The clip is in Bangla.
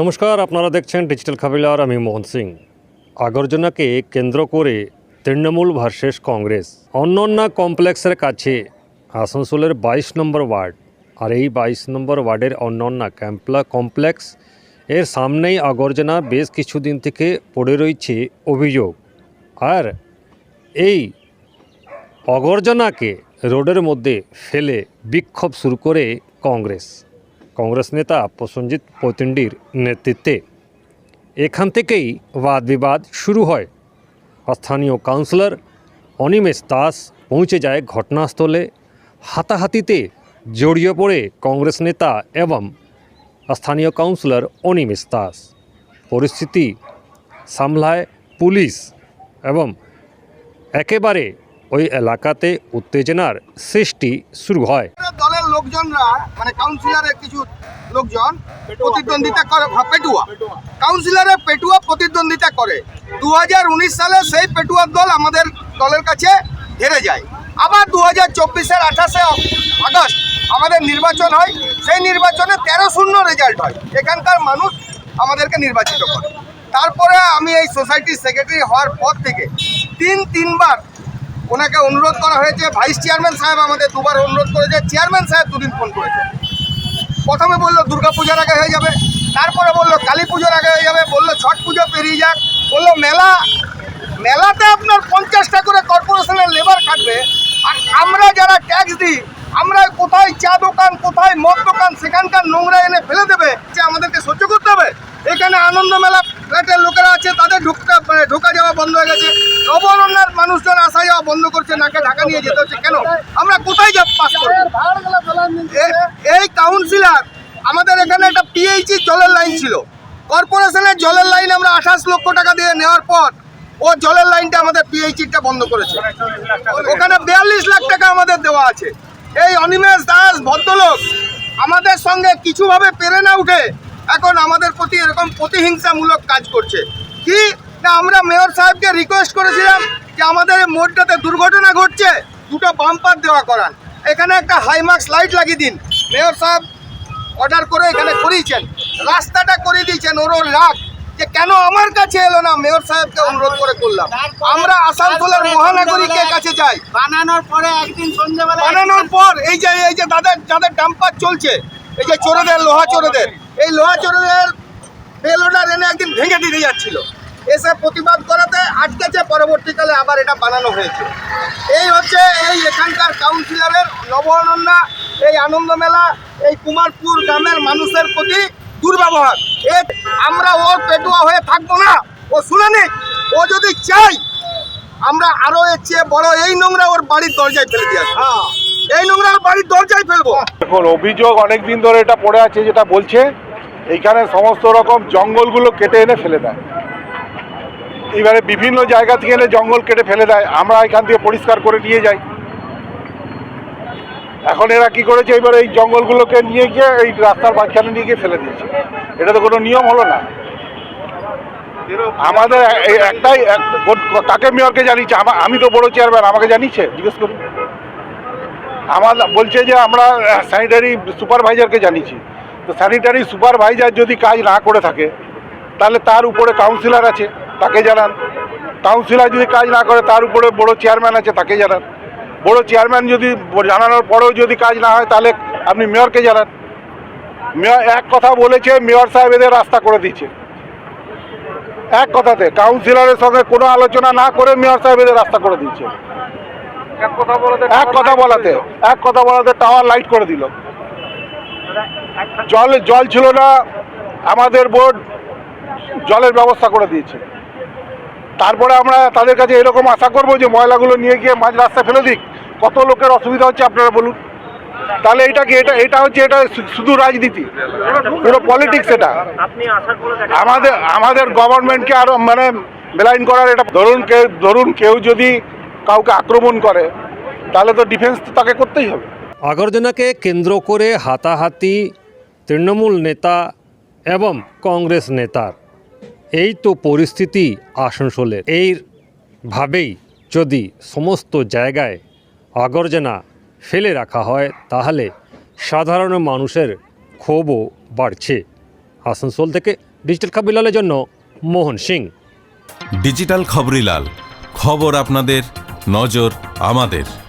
নমস্কার, আপনারা দেখছেন ডিজিটাল খাবিলার আমি মোহন সিং। আগরজনাকে কেন্দ্র করে তৃণমূল ভার্সেস কংগ্রেস, অন্যান্য কমপ্লেক্সের কাছে আসানসোলের বাইশ নম্বর ওয়ার্ড আর এই বাইশ নম্বর ওয়ার্ডের অন্যান্য ক্যাম্পলা কমপ্লেক্স, এর সামনেই আগরজনা বেশ কিছুদিন থেকে পড়ে রয়েছে অভিযোগ। আর এই অগর্জনাকে রোডের মধ্যে ফেলে বিক্ষোভ শুরু করে কংগ্রেস। কংগ্রেস নেতা প্রসঞ্জিৎ পৈতন্ডির নেতৃত্বে এখান থেকেই বাদ বিবাদ শুরু হয় স্থানীয় কাউন্সিলর অনিমেষ দাস পৌঁছে যায় ঘটনাস্থলে হাতাহাতিতে জড়িয়ে পড়ে কংগ্রেস নেতা এবং স্থানীয় কাউন্সিলর অনিমেষ দাস পরিস্থিতি সামলায় পুলিশ এবং একেবারে ওই এলাকাতে উত্তেজনার সৃষ্টি শুরু হয় দলের লোকজনরা মানে কাউন্সিলরের কিছু লোকজন প্রতিদ্বন্দ্বিতা করে হ্যাঁ, পেটুয়া। কাউন্সিলরের পেটুয়া প্রতিদ্বন্দ্বিতা করে। দু হাজার উনিশ সালে সেই পেটুয়ার দল আমাদের দলের কাছে হেরে যায়। আবার দু হাজার চব্বিশের আঠাশে আগস্ট আমাদের নির্বাচন হয়। সেই নির্বাচনে তেরো শূন্য রেজাল্ট হয়। এখানকার মানুষ আমাদেরকে নির্বাচিত করে। তারপরে আমি এই সোসাইটির সেক্রেটারি হওয়ার পর থেকে তিন তিনবার ওনাকে অনুরোধ করা হয়েছে ভাইস চেয়ারম্যান সাহেব আমাদের দুবার অনুরোধ করেছে চেয়ারম্যান সাহেব দুদিন ফোন করেছে। প্রথমে বলল, দুর্গা পূজার আগে হয়ে যাবে। তারপরে বলল, কালী পুজোর আগে হয়ে যাবে। বলল, ছট পুজো পেরিয়ে যাক। বলল, মেলা, মেলাতে আপনার পঞ্চাশটা করে কর্পোরেশনের লেবার কাটবে আর আমরা যারা ট্যাক্স দিই, আমরা কোথায় চা দোকান, কোথায় মদ দোকান, সেখানকার নোংরা এনে ফেলে দেবে? যে আমাদেরকে সহ্য করতে হবে? এখানে আনন্দ মেলা, ফ্ল্যাটের লোকেরা আছে, তাদের ঢুকতে মানে ঢোকা যাওয়া বন্ধ হয়ে আসা যাওয়া বন্ধ করছে, নাকে ঢাকা নিয়ে যেতে হচ্ছে। কেন? আমরা কোথায় যাব পাস করব? এই কাউন্সিলর আমাদের এখানে একটা পিএইচি জলের লাইন ছিল। কর্পোরেশনের জলের লাইন আমরা আঠাশ লক্ষ টাকা দিয়ে নেওয়ার পর, ও জলের লাইনটা আমাদের পিএইচিটা বন্ধ করেছে। ওখানে বিয়াল্লিশ লাখ টাকা আমাদের দেওয়া আছে। এই অনিমেষ দাস, ভদ্রলোক, আমাদের সঙ্গে কিছুভাবে পেরে না উঠে এখন আমাদের প্রতি এরকম প্রতিহিংসামূলক কাজ করছে। কি? না, আমরা মেয়র সাহেবকে রিকোয়েস্ট করেছিলাম যে আমাদের মোড়টাতে দুর্ঘটনা ঘটছে দুটো বাম্পার দেওয়া করান। এখানে একটা হাইমার্কস লাইট লাগিয়ে দিন। মেয়র সাহেব অর্ডার করে এখানে করিয়েছেন। রাস্তাটা করে দিয়েছেন ওরও লাখ যে কেন আমার কাছে এলো না? মেয়র সাহেবকে অনুরোধ করে করলাম। আমরা আসানসোলের মহানাগরিকের কাছে যাই। বানানোর পরে একদিন সন্ধ্যেবেলা বানানোর পর এই যে এই যে তাদের যাদের ডাম্পার চলছে এই যে চোরেদের লোহা চোরেদের এই লোহা চোরেদের বেলোডার এনে একদিন ভেঙে দিতে যাচ্ছিল। এসে প্রতিবাদ করাতে আটকেছে। পরবর্তীকালে আবার এটা বানানো হয়েছে। এই হচ্ছে এই এখানকার কাউন্সিলরের নবঅনন্যা এই আনন্দ মেলা এই কুমারপুর গ্রামের মানুষের প্রতি দুর্ব্যবহার। এ আমরা ওর পেটুয়া হয়ে থাকব না ও শুনে নিক ও যদি চাই আমরা আরও এর চেয়ে বড় এই নোংরা ওর বাড়ির দরজায় ফেলে দিয়ে আসব। এই নোংরা ওর বাড়ির দরজায় ফেলব। দেখুন অভিযোগ অনেক দিন ধরে এটা পড়ে আছে যেটা বলছে এইখানে সমস্ত রকম জঙ্গলগুলো কেটে এনে ফেলে দেয়। এইবারে বিভিন্ন জায়গা থেকে এনে জঙ্গল কেটে ফেলে দেয়। আমরা এখান থেকে পরিষ্কার করে নিয়ে যাই। এখন এরা কি করেছে? এবার এই জঙ্গলগুলোকে নিয়ে গিয়ে এই রাস্তার মাঝখানে নিয়ে গিয়ে ফেলে দিয়েছে। এটা তো কোনো নিয়ম হলো না। আমাদের একটাই কাকে মেয়রকে জানিয়েছে? আমা- তো বড় চেয়ারম্যান, আমাকে জানিয়েছে? জিজ্ঞেস করুন। আমার বলছে যে আমরা স্যানিটারি সুপারভাইজারকে জানিয়েছি। তো স্যানিটারি সুপারভাইজার যদি কাজ না করে থাকে, তাহলে তার উপরে কাউন্সিলর আছে। তাকে জানান। কাউন্সিলর যদি কাজ না করে তার উপরে বড় চেয়ারম্যান আছে তাকে জানান। বড় চেয়ারম্যান যদি জানানোর পরেও যদি কাজ না হয় তাহলে আপনি মেয়রকে জানান। মেয়র এক কথা বলেছে মেয়র সাহেব এদের রাস্তা করে দিচ্ছে এক কথাতে কাউন্সিলরের সঙ্গে কোনো আলোচনা না করে মেয়র সাহেব এদের রাস্তা করে দিচ্ছে এক কথা বলাতে এক কথা বলাতে টাওয়ার লাইট করে দিল। জল জল ছিল না আমাদের বোর্ড জলের ব্যবস্থা করে দিয়েছে। তারপরে আমরা তাদের কাছে এরকম আশা করব যে ময়লাগুলো নিয়ে গিয়ে মাঝ রাস্তায় ফেলে দিক। কত লোকের অসুবিধা হচ্ছে আপনারা বলুন। তাহলে এটা কি এটা এটা হচ্ছে এটা শুধু রাজনীতি। পুরো পলিটিক্স এটা। আমাদের আমাদের গভর্নমেন্টকে আরও মানে বেলাইন করার এটা ধরুন কেউ ধরুন কেউ যদি কাউকে আক্রমণ করে তাহলে তো ডিফেন্স তো তাকে করতেই হবে। আগরজনাকে কেন্দ্র করে হাতাহাতি তৃণমূল নেতা এবং কংগ্রেস নেতার। এই তো পরিস্থিতি আসানসোলের। এই ভাবেই যদি সমস্ত জায়গায় আবর্জনা ফেলে রাখা হয়, তাহলে সাধারণ মানুষের ক্ষোভও বাড়ছে। আসানসোল থেকে ডিজিটাল খাবিলালের জন্য মোহন সিং। ডিজিটাল খবরিলাল খবর আপনাদের, নজর আমাদের।